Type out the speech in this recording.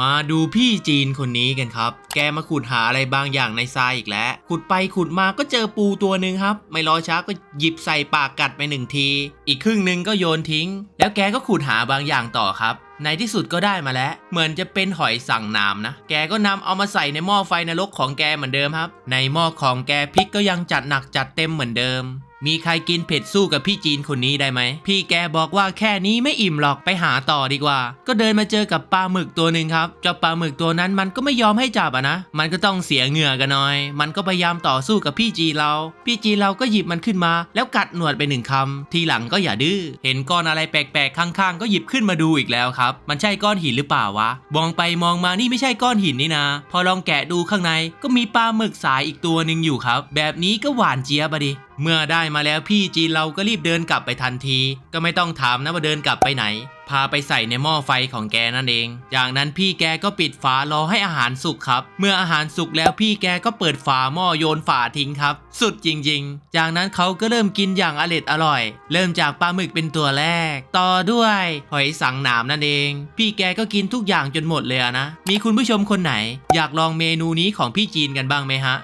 มาดูพี่จีนคนนี้กันครับ แกมาขุดหาอะไรบางอย่างในทรายอีกแล้ว ขุดไปขุดมาก็เจอปูตัวหนึ่งครับ ไม่รอช้าก็หยิบใส่ปากกัดไปหนึ่งที อีกครึ่งหนึ่งก็โยนทิ้ง แล้วแกก็ขุดหาบางอย่างต่อครับ ในที่สุดก็ได้มาแล้ว เหมือนจะเป็นหอยสั่งน้ำนะ แกก็นำเอามาใส่ในหม้อไฟนรกของแกเหมือนเดิมครับ ในหม้อของแกพริกก็ยังจัดหนักจัดเต็มเหมือนเดิม มีใครกินเผ็ดสู้กับพี่จีนคนนี้ได้ไหม พี่แกบอกว่าแค่นี้ไม่อิ่มหรอกไปหาต่อดีกว่า ก็เดินมาเจอกับปลาหมึกตัวหนึ่งครับ เจ้าปลาหมึกตัวนั้นมันก็ไม่ยอมให้จับอะนะ มันก็ต้องเสียเหงื่อกันหน่อย มันก็พยายามต่อสู้กับพี่จีนเรา พี่จีนเราก็หยิบมันขึ้นมา แล้วกัดหนวดไปหนึ่งคำ ทีหลังก็อย่าดื้อ เห็นก้อนอะไรแปลกๆข้างๆ ก็หยิบขึ้นมาดูอีกแล้วครับ มันใช่ก้อนหินหรือเปล่าวะ มองไปมองมานี่ไม่ใช่ก้อนหินนี่นะ พอลองแกะดูข้างในก็มีปลาหมึกสายอีกตัวหนึ่งอยู่ครับ แบบนี้ก็หวานเจี๊ยบดิ เมื่อได้มาแล้วพี่จีนเราก็รีบเดินกลับไปทันที ก็ไม่ต้องถามนะว่าเดินกลับไปไหน พาไปใส่ในหม้อไฟของแกนั่นเอง จากนั้นพี่แกก็ปิดฝารอให้อาหารสุกครับ เมื่ออาหารสุกแล้วพี่แกก็เปิดฝาหม้อโยนฝาทิ้งครับ สุดจริง ๆ จากนั้นเขาก็เริ่มกินอย่างอร็ดอร่อย เริ่มจากปลาหมึกเป็นตัวแรก ต่อด้วยหอยสังหนามนั่นเอง พี่แกก็กินทุกอย่างจนหมดเลยนะ มีคุณผู้ชมคนไหน อยากลองเมนูนี้ของพี่จีนกันบ้างไหมฮะ